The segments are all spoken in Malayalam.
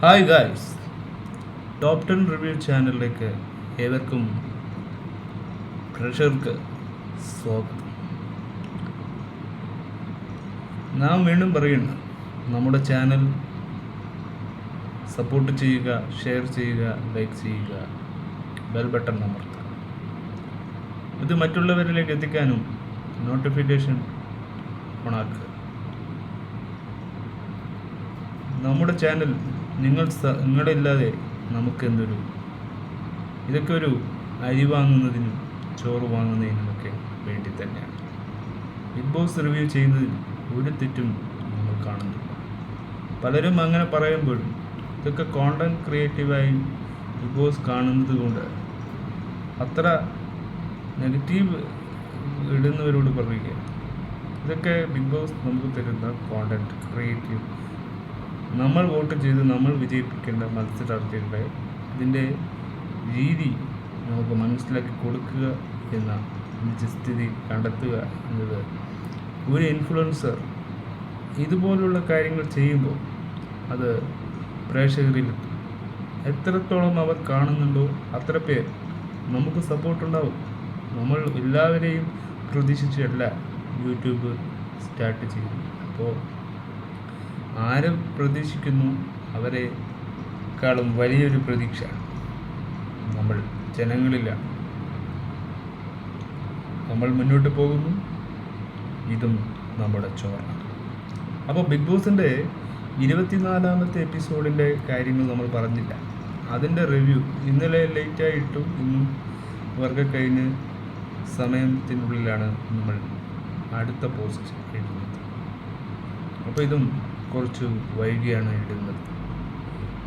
Hi guys top ten review ചാനലിലേക്ക് ഏവർക്കും പ്രഷർക്ക് സ്വാഗതം. നാം വീണ്ടും പറയുന്നു നമ്മുടെ ചാനൽ സപ്പോർട്ട് ചെയ്യുക ഷെയർ ചെയ്യുക ലൈക്ക് ചെയ്യുക ബെൽ ബട്ടൺ അമർത്തുക. ഇത് മറ്റുള്ളവരിലേക്ക് എത്തിക്കാനും നോട്ടിഫിക്കേഷൻ ഓണാക്കുക നമ്മുടെ ചാനൽ നിങ്ങൾ നമുക്ക് നമുക്കെന്തൊരു ഇതൊക്കെ ഒരു അരി വാങ്ങുന്നതിനും ചോറ് വാങ്ങുന്നതിനുമൊക്കെ വേണ്ടി തന്നെയാണ്. ബിഗ് ബോസ് റിവ്യൂ ചെയ്യുന്നതിൽ ഒരു തെറ്റും നമ്മൾ കാണുന്നില്ല. പലരും അങ്ങനെ പറയുമ്പോഴും ഇതൊക്കെ കോണ്ടന്റ് ക്രിയേറ്റീവായി ബിഗ് ബോസ് കാണുന്നത് കൊണ്ട് അത്ര നെഗറ്റീവ് ഇടുന്നവരോട് പറയുക ഇതൊക്കെ ബിഗ് ബോസ് നമുക്ക് തരുന്ന കോണ്ടന്റ് ക്രിയേറ്റീവ് നമ്മൾ വോട്ട് ചെയ്ത് നമ്മൾ വിജയിപ്പിക്കേണ്ട മത്സരാർത്ഥികളുടെ ഇതിന്റെ രീതി നമുക്ക് മനസ്സിലാക്കി കൊടുക്കുക എന്ന നിജസ്ഥിതി കണ്ടെത്തുക എന്നത് ഒരു ഇൻഫ്ലുവൻസർ ഇതുപോലുള്ള കാര്യങ്ങൾ ചെയ്യുമ്പോൾ അത് പ്രേക്ഷകരിൽ എത്രത്തോളം അവർ കാണുന്നുണ്ടോ അത്ര പേർ നമുക്ക് സപ്പോർട്ടുണ്ടാവും നമ്മൾ എല്ലാവരെയും പ്രതീക്ഷിച്ചല്ല യൂട്യൂബ് സ്റ്റാർട്ട് ചെയ്തു അപ്പോൾ ആര് പ്രതീക്ഷിക്കുന്നു അവരെക്കാളും വലിയൊരു പ്രതീക്ഷ. നമ്മൾ ജനങ്ങളിലാണ് നമ്മൾ മുന്നോട്ട് പോകുന്നു. ഇതും നമ്മുടെ ചോർണ അപ്പോൾ ബിഗ് ബോസിന്റെ ഇരുപത്തിനാലാമത്തെ എപ്പിസോഡിന്റെ കാര്യങ്ങൾ നമ്മൾ പറഞ്ഞില്ല. അതിന്റെ റിവ്യൂ ഇന്നലെ ലേറ്റായിട്ടും ഇന്നും വർഗ കഴിഞ്ഞ് സമയത്തിനുള്ളിലാണ് നമ്മൾ അടുത്ത പോസ്റ്റ് എഴുതുന്നത്. അപ്പോൾ ഇതും കുറച്ച് വൈകിയാണ് ഇടുന്നത്.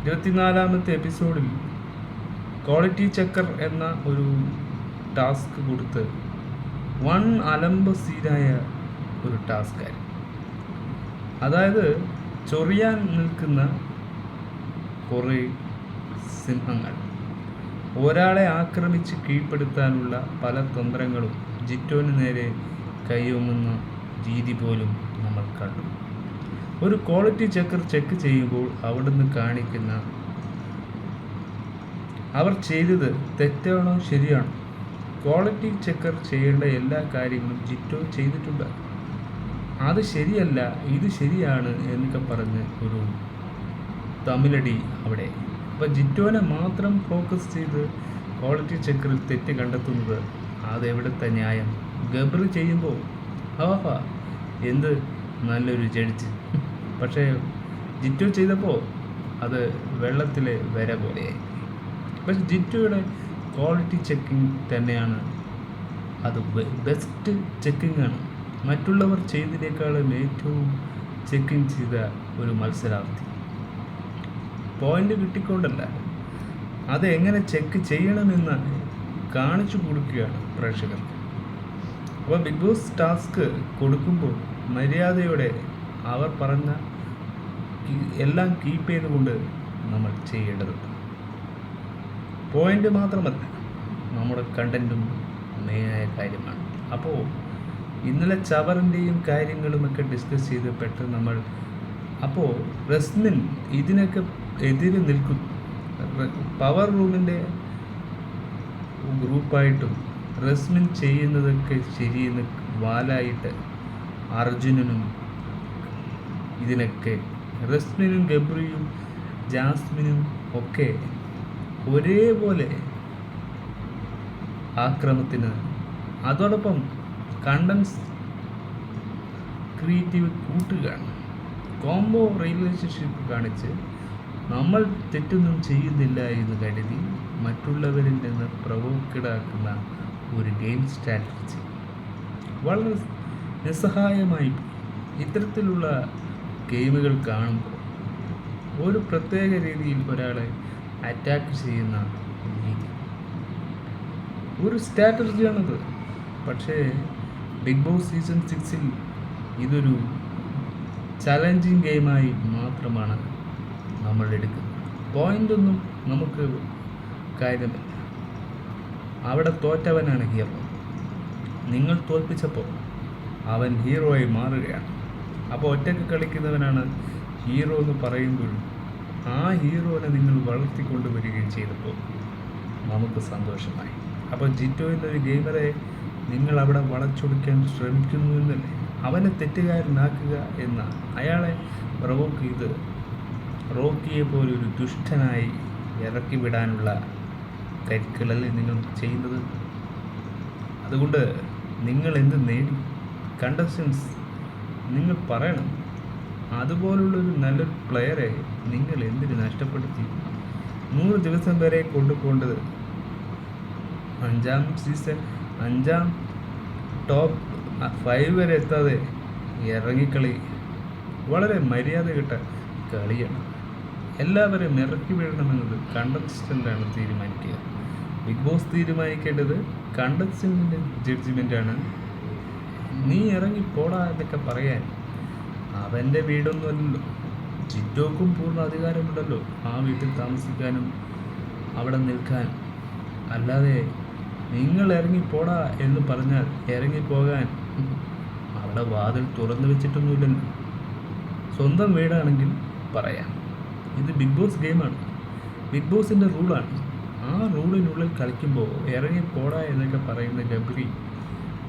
ഇരുപത്തിനാലാമത്തെ എപ്പിസോഡിൽ ക്വാളിറ്റി ചെക്കർ എന്ന ഒരു ടാസ്ക് കൊടുത്ത് വൺ അലമ്പ് സീനായ ഒരു ടാസ്കായിരുന്നു അതായത് ചൊറിയാൻ നിൽക്കുന്ന കുറേ സിംഹങ്ങൾ. ഒരാളെ ആക്രമിച്ച് കീഴ്പ്പെടുത്താനുള്ള പല തന്ത്രങ്ങളും ജിറ്റോന് നേരെ കൈയൊങ്ങുന്ന രീതി പോലും നമ്മൾ കണ്ടു. ഒരു ക്വാളിറ്റി ചെക്കർ ചെക്ക് ചെയ്യുമ്പോൾ അവിടുന്ന് കാണിക്കുന്ന അവർ ചെയ്തത് തെറ്റാണോ ശരിയാണോ? ക്വാളിറ്റി ചെക്കർ ചെയ്യേണ്ട എല്ലാ കാര്യങ്ങളും ജിറ്റോ ചെയ്തിട്ടുണ്ട്. അത് ശരിയല്ല ഇത് ശരിയാണ് എന്നൊക്കെ പറഞ്ഞ് ഒരു തമിഴടി അവിടെ. അപ്പം ജിറ്റോനെ മാത്രം ഫോക്കസ് ചെയ്ത് ക്വാളിറ്റി ചെക്കറിൽ തെറ്റ് കണ്ടെത്തുന്നത് അതെവിടുത്തെ ന്യായം? ഗബ്രി ചെയ്യുമ്പോൾ ഹാ എന്ത്? നല്ലൊരു ജഡ്ജ്. പക്ഷേ ജിറ്റു ചെയ്തപ്പോൾ അത് വെള്ളത്തിൽ വര പോലെയായി. പക്ഷെ ജിറ്റുയുടെ ക്വാളിറ്റി ചെക്കിംഗ് തന്നെയാണ് അത് ബെസ്റ്റ് ചെക്കിംഗ് ആണ്. മറ്റുള്ളവർ ചെയ്തതിനേക്കാളും ഏറ്റവും ചെക്കിംഗ് ചെയ്ത ഒരു മത്സരാർത്ഥി. പോയിന്റ് കിട്ടിക്കൊണ്ടല്ല. അത് എങ്ങനെ ചെക്ക് ചെയ്യണമെന്ന് കാണിച്ചു കൊടുക്കുകയാണ് പ്രേക്ഷകർക്ക്. അപ്പോൾ ബിഗ് ബോസ് ടാസ്ക് കൊടുക്കുമ്പോൾ മര്യാദയോടെ അവർ പറഞ്ഞ എല്ലാം കീപ്പ് ചെയ്തുകൊണ്ട് നമ്മൾ ചെയ്യേണ്ടത് പോയിന്റ് മാത്രമല്ല നമ്മുടെ കണ്ടന്റും മെയിനായ കാര്യമാണ്. അപ്പോൾ ഇന്നലെ ചവറിന്റെയും കാര്യങ്ങളുമൊക്കെ ഡിസ്കസ് ചെയ്ത് പെട്ടെന്ന് നമ്മൾ അപ്പോൾ റസ്മിൻ ഇതിനൊക്കെ എതിര് നിൽക്കുന്നു. പവർ റൂമിന്റെ ഗ്രൂപ്പായിട്ടും റസ്മിൻ ചെയ്യുന്നതൊക്കെ ശരിയെന്ന് വാലായിട്ട് അർജുനനും ഇതിനൊക്കെ റസ്മിനും ഗബ്രിയും ജാസ്മിനും ഒക്കെ ഒരേപോലെ ആക്രമത്തിന്. അതോടൊപ്പം കണ്ടൻസ് ക്രിയേറ്റീവ് കൂട്ടുകയാണ്. കോംബോ റിലേഷൻഷിപ്പ് കാണിച്ച് നമ്മൾ തെറ്റൊന്നും ചെയ്യുന്നില്ല എന്ന് കരുതി മറ്റുള്ളവരിൽ നിന്ന് പ്രവോക്കിടാക്കുന്ന ഒരു ഗെയിം സ്ട്രാറ്റജി. വളരെ നിസ്സഹായമായി ഇത്തരത്തിലുള്ള ഗെയിമുകൾ കാണുമ്പോൾ ഒരു പ്രത്യേക രീതിയിൽ ഒരാളെ അറ്റാക്ക് ചെയ്യുന്ന രീതി. ഒരു സ്ട്രാറ്റജിയാണത് പക്ഷേ ബിഗ് ബോസ് സീസൺ സിക്സിൽ ഇതൊരു ചലഞ്ചിങ് ഗെയിമായി മാത്രമാണ് നമ്മൾ എടുക്കുന്നത്. പോയിന്റ് ഒന്നും നമുക്ക് കാര്യമില്ല. അവിടെ തോറ്റവനാണ് ഹീറോ നിങ്ങൾ തോൽപ്പിച്ചപ്പോൾ അവൻ ഹീറോയായി മാറുകയാണ്. അപ്പോൾ ഒറ്റയ്ക്ക് കളിക്കുന്നവനാണ് ഹീറോ എന്ന് പറയുമ്പോഴും ആ ഹീറോനെ നിങ്ങൾ വളർത്തിക്കൊണ്ട് വരികയും ചെയ്തപ്പോൾ നമുക്ക് സന്തോഷമായി. അപ്പോൾ ജിറ്റോ എന്നൊരു ഗെയിമറെ നിങ്ങൾ അവിടെ വളച്ചൊടിക്കാൻ ശ്രമിക്കുന്നു എന്നല്ലേ? അവനെ തെറ്റുകാരനാക്കുക എന്ന അയാളെ റോക്ക് ഇത് റോക്കിയെ പോലെ ഒരു ദുഷ്ടനായി ഇറക്കി വിടാനുള്ള കരുക്കളല്ലേ നിങ്ങൾ ചെയ്യുന്നത്? അതുകൊണ്ട് നിങ്ങൾ എന്ത് നേടി? കണ്ടസ്റ്റൻസ് നിങ്ങൾ പറയണം. അതുപോലുള്ളൊരു നല്ലൊരു പ്ലെയറെ നിങ്ങൾ എന്തിനു നഷ്ടപ്പെടുത്തി? നൂറ് ദിവസം വരെ കൊണ്ടുപോകേണ്ടത് അഞ്ചാം സീസൺ അഞ്ചാം ടോപ്പ് ഫൈവ് വരെ എത്താതെ ഇറങ്ങിക്കളി. വളരെ മര്യാദ കിട്ട കളിയാണ്. എല്ലാവരെയും ഇറക്കി വിടണമെന്നത് കണ്ടസ്റ്റന്റാണ് തീരുമാനിക്കുക. ബിഗ് ബോസ് തീരുമാനിക്കേണ്ടത് കണ്ടസ്റ്റന്റിന്റെ ജഡ്ജിമെന്റാണ് നീ ഇറങ്ങി പോടാ എന്നൊക്കെ പറയാൻ. അവന്റെ വീടൊന്നുമല്ലല്ലോ ചിറ്റോക്കും പൂർണ അധികാരമുണ്ടല്ലോ. ആ വീട്ടിൽ താമസിക്കാനും അവിടെ നിൽക്കാനും അല്ലാതെ നിങ്ങൾ ഇറങ്ങിപ്പോടാ എന്ന് പറഞ്ഞാൽ ഇറങ്ങിപ്പോകാൻ അവിടെ വാതിൽ തുറന്നു വെച്ചിട്ടൊന്നുമില്ലല്ലോ. സ്വന്തം വീടാണെങ്കിൽ പറയാം. ഇത് ബിഗ് ബോസ് ഗെയിമാണ്. ബിഗ് ബോസിന്റെ റൂളാണ്. ആ റൂളിനുള്ളിൽ കളിക്കുമ്പോൾ ഇറങ്ങിപ്പോടാ എന്നൊക്കെ പറയുന്ന ഗബ്രി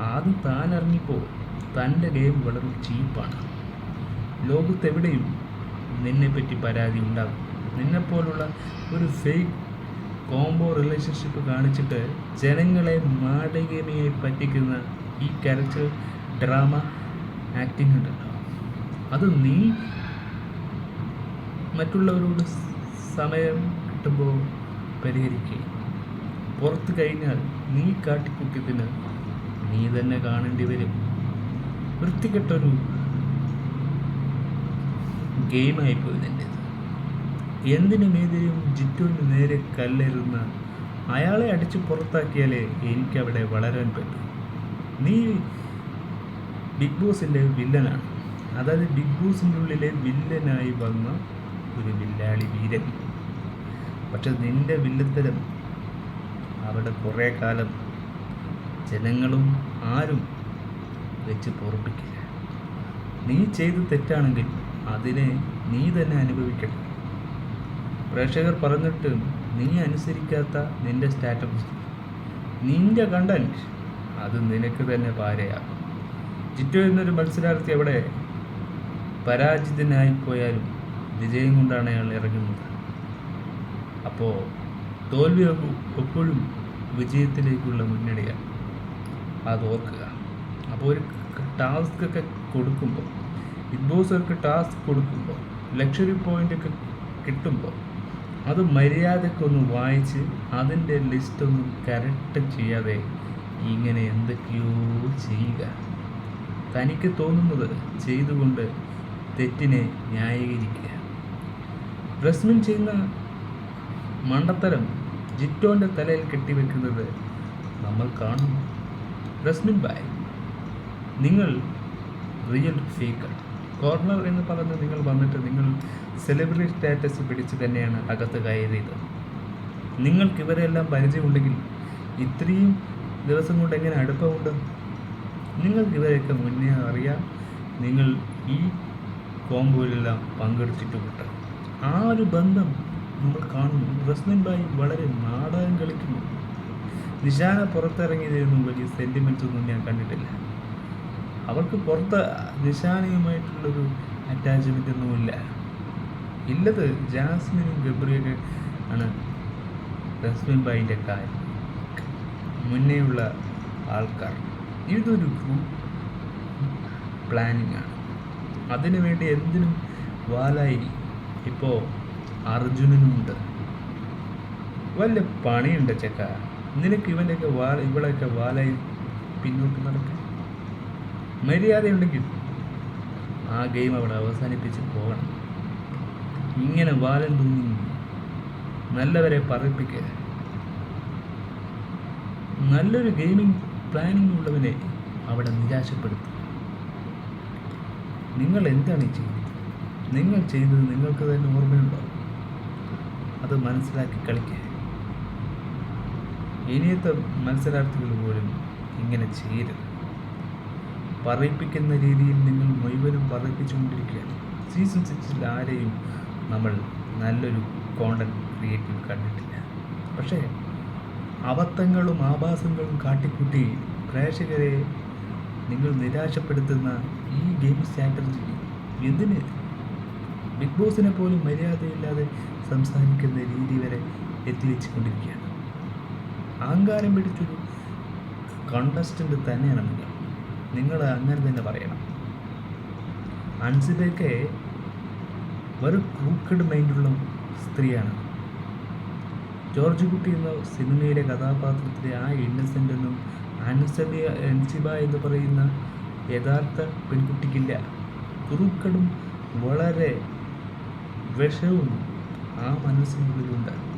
ആദ്യം താൻ അറിഞ്ഞപ്പോൾ തന്റെ ഗെയിം വളരെ ചീപ്പാണ്. ലോകത്തെവിടെയും നിന്നെപ്പറ്റി പരാതി ഉണ്ടാകും. നിന്നെപ്പോലുള്ള ഒരു ഫേക്ക് കോംബോ റിലേഷൻഷിപ്പ് കാണിച്ചിട്ട് ജനങ്ങളെ മാടകമയായി പറ്റിക്കുന്ന ഈ ക്യാരക്ടർ ഡ്രാമ ആക്ടിങ് ഉണ്ടല്ലോ. അത് നീ മറ്റുള്ളവരോട് സമയം കിട്ടുമ്പോൾ പരിഹരിക്കുക പുറത്ത് കഴിഞ്ഞാൽ നീ കാട്ടിക്കുട്ടിയതിന് നീ തന്നെ കാണേണ്ടി വരും. വൃത്തികെട്ടൊരു ഗെയിമായിപ്പോയി എന്തിനും എന്തിനുമെതിരും ജിറ്റുവിന് നേരെ കല്ലെറുന്ന അയാളെ അടിച്ച് പുറത്താക്കിയാലേ എനിക്കവിടെ വളരാൻ പറ്റൂ. നീ ബിഗ് ബോസിന്റെ വില്ലനാണ്. അതായത് ബിഗ് ബോസിന്റെ ഉള്ളിലെ വില്ലനായി വന്ന ഒരു വില്ലാളി വീരൻ. പക്ഷെ നിന്റെ വില്ലത്തരം അവിടെ കുറേ കാലം ജനങ്ങളും ആരും വെച്ച് പൊറപ്പിക്കില്ല നീ ചെയ്ത് തെറ്റാണെങ്കിൽ അതിനെ നീ തന്നെ അനുഭവിക്കണം. പ്രേക്ഷകർ പറഞ്ഞിട്ട് നീ അനുസരിക്കാത്ത നിന്റെ സ്റ്റാറ്റസ്. നിന്റെ കണ്ടന്റ് അത് നിനക്ക് തന്നെ പാരയാകും ജിറ്റോ എന്നൊരു മത്സരാർത്ഥി അവിടെ പരാജിതനായി പോയാലും വിജയം കൊണ്ടാണ് അയാൾ ഇറങ്ങുന്നത്. അപ്പോൾ തോൽവി എപ്പോഴും വിജയത്തിലേക്കുള്ള മുന്നണിയാണ്. അത് ഓർക്കുക. അപ്പോൾ ഒരു ടാസ്ക് ഒക്കെ കൊടുക്കുമ്പോൾ ബിഗ് ബോസ് അവർക്ക് ടാസ്ക് കൊടുക്കുമ്പോൾ ലക്ഷറി പോയിന്റ് ഒക്കെ കിട്ടുമ്പോൾ അത് മര്യാദക്കൊന്ന് വായിച്ച് അതിന്റെ ലിസ്റ്റ് ഒന്നും കറക്റ്റ് ചെയ്യാതെ ഇങ്ങനെ എന്തൊക്കെയോ ചെയ്യുക. തനിക്ക് തോന്നുന്നത് ചെയ്തുകൊണ്ട് തെറ്റിനെ ന്യായീകരിക്കുക. റസ്മിൻ ചെയ്യുന്ന മണ്ടത്തരം ജിറ്റോന്റെ തലയിൽ കെട്ടിവെക്കുന്നത് നമ്മൾ കാണുന്നു റസ്മിൻ ബായ് നിങ്ങൾ റിയൽ ഫേക്കർ കോർണർ എന്ന് പറഞ്ഞ് നിങ്ങൾ വന്നിട്ട് നിങ്ങൾ സെലിബ്രിറ്റി സ്റ്റാറ്റസ് പിടിച്ച് തന്നെയാണ് അകത്ത് കയറിയത്. നിങ്ങൾക്ക് ഇവരെല്ലാം പരിചയമുണ്ടെങ്കിൽ ഇത്രയും ദിവസം കൊണ്ട് എങ്ങനെ അടുപ്പമുണ്ട്? നിങ്ങൾക്ക് ഇവരെയൊക്കെ മുന്നേ അറിയാം. നിങ്ങൾ ഈ കോമ്പോയിലെല്ലാം പങ്കെടുത്തിട്ടുമുണ്ട്. ആ ഒരു ബന്ധം നമ്മൾ കാണുന്നു. റസ്മിൻ ബായി വളരെ നാടകം കളിക്കുന്നു. നിശാന പുറത്തിറങ്ങിയതൊന്നും വലിയ സെന്റിമെന്റ്സ് ഒന്നും ഞാൻ കണ്ടിട്ടില്ല. അവൾക്ക് പുറത്ത് നിശാനയുമായിട്ടുള്ളൊരു അറ്റാച്ച്മെന്റ് ഒന്നുമില്ല. ഇല്ലത് ജാസ്മിനും ഗബ്രിയൊക്കെ ആണ് റസ്മിൻ ബായിന്റെ കാര്യം. മുന്നേയുള്ള ആൾക്കാർ. ഇതൊരു ഗ്രൂപ്പ് പ്ലാനിങ് ആണ്. അതിനു വേണ്ടി എന്തിനും വാലായി ഇപ്പോൾ അർജുനനുമുണ്ട്. വല്ല പണിയുണ്ട് ചെക്ക? നിനക്ക് ഇവന്റെയൊക്കെ വാല ഇവളെയൊക്കെ വാലായി പിന്നോട്ട് നടക്കാൻ മര്യാദയുണ്ടെങ്കിൽ ആ ഗെയിം അവിടെ അവസാനിപ്പിച്ച് പോകണം. ഇങ്ങനെ വാലൻ തൂങ്ങി നല്ലവരെ പറയിപ്പിക്കുക നല്ലൊരു ഗെയിമിംഗ് പ്ലാനിംഗ് ഉള്ളവനെ അവിടെ നിരാശപ്പെടുത്തും. നിങ്ങൾ എന്താണ് ഈ ചെയ്യുന്നത്? നിങ്ങൾ ചെയ്തത് നിങ്ങൾക്ക് തന്നെ ഓർമ്മയുണ്ടോ? അത് മനസ്സിലാക്കി കളിക്കുക ഇനിയത്തെ മത്സരാർത്ഥികൾ പോലും ഇങ്ങനെ ചെയ്യരുത്. പറയിപ്പിക്കുന്ന രീതിയിൽ നിങ്ങൾ മുഴുവനും പറയിപ്പിച്ചുകൊണ്ടിരിക്കുകയാണ്. സീസൺ സിക്സിൽ ആരെയും നമ്മൾ നല്ലൊരു കോണ്ടന്റ് ക്രിയേറ്റീവ് കണ്ടിട്ടില്ല. പക്ഷേ അബദ്ധങ്ങളും ആഭാസങ്ങളും കാട്ടിക്കൂട്ടി പ്രേക്ഷകരെ നിങ്ങൾ നിരാശപ്പെടുത്തുന്ന ഈ ഗെയിം സ്ട്രാറ്റജി എന്തിന്? ബിഗ് ബോസിനെ പോലും മര്യാദയില്ലാതെ സംസാരിക്കുന്ന രീതി വരെ എത്തിവെച്ചുകൊണ്ടിരിക്കുകയാണ്. അഹങ്കാരം പിടിച്ചൊരു കണ്ടസ്റ്റന്റ് തന്നെയാണ് നിങ്ങൾ. നിങ്ങൾ അങ്ങനെ തന്നെ പറയണം. അൻസിബയൊക്കെ ഒരു ക്രൂക്കഡ് മൈൻഡുള്ള സ്ത്രീയാണ്. ജോർജ് കുട്ടി എന്ന സിനിമയിലെ കഥാപാത്രത്തിലെ ആ ഇന്നസെന്റ് എന്നും അൻസബി അൻസിബ എന്ന് പറയുന്ന യഥാർത്ഥ പെൺകുട്ടിക്കില്ല. കുറുക്കടും വളരെ വിഷവും ആ മനസ്സിനുള്ളിലുണ്ട്.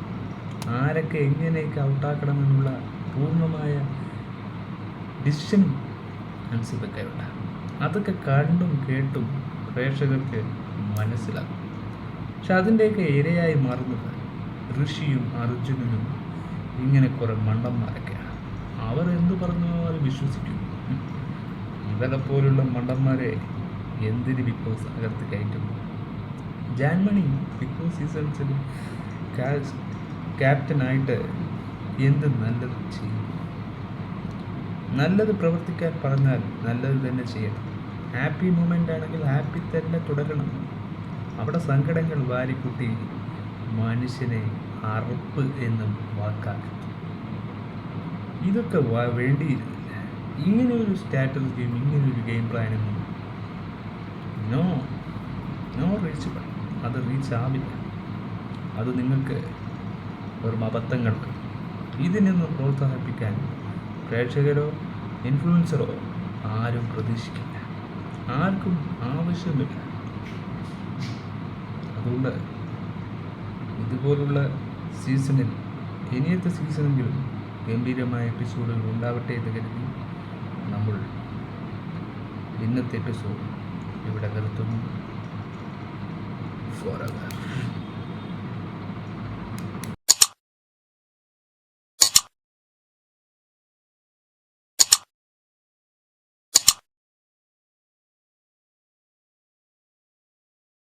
ആരൊക്കെ എങ്ങനെയൊക്കെ ഔട്ടാക്കണമെന്നുള്ള പൂർണമായ ഡിസിഷനും ഉണ്ടാകും അതൊക്കെ കണ്ടും കേട്ടും പ്രേക്ഷകർക്ക് മനസ്സിലാകും. പക്ഷെ അതിന്റെയൊക്കെ ഇരയായി മാറുന്നത് ഋഷിയും അർജുനനും ഇങ്ങനെ കുറേ മണ്ടന്മാരൊക്കെയാണ്. അവർ എന്തു പറഞ്ഞോ അവർ വിശ്വസിക്കും. ഇവരെ പോലുള്ള മണ്ടന്മാരെ എന്തിന് ബിഗ് ബോസ് അകത്ത് കയറ്റുന്നു? ജാൻമണി ബിഗ് ബോസ് സീസൺസിൽ ക്യാപ്റ്റനായിട്ട് എന്ത് നല്ലത് ചെയ്യും? നല്ലത് പ്രവർത്തിക്കാൻ പറഞ്ഞാൽ നല്ലത് തന്നെ ചെയ്യണം. ഹാപ്പി മൂമെന്റ് ആണെങ്കിൽ ഹാപ്പി തന്നെ തുടരണം. അവിടെ സങ്കടങ്ങൾ വാരിക്കൂട്ടി മനുഷ്യനെ അറുപ്പ് എന്നും വാക്കാക്കി. ഇതൊക്കെ വേണ്ടിയില്ല വേണ്ടിയിരുന്നില്ല സ്റ്റാറ്റസ് സ്ട്രാറ്റജിയും ഇങ്ങനെയൊരു ഗെയിം പ്ലാനൊന്നും നോ നോ റീച്ച് അത് റീച്ച് ആവില്ല അത് നിങ്ങൾക്ക് വെറും അബദ്ധങ്ങൾക്ക്. ഇതിനൊന്നും പ്രോത്സാഹിപ്പിക്കാൻ പ്രേക്ഷകരോ ഇൻഫ്ലുവൻസറോ ആരും പ്രതീക്ഷിക്കില്ല. ആർക്കും ആവശ്യമില്ല. അതുകൊണ്ട് ഇതുപോലുള്ള സീസണിൽ ഇനിയത്തെ സീസണെങ്കിലും ഗംഭീരമായ എപ്പിസോഡുകൾ ഉണ്ടാവട്ടെ എന്ന് കരുതി നമ്മൾ ഇന്നത്തെ എപ്പിസോഡ് ഇവിടെ നിർത്തുന്നു. ഫോർ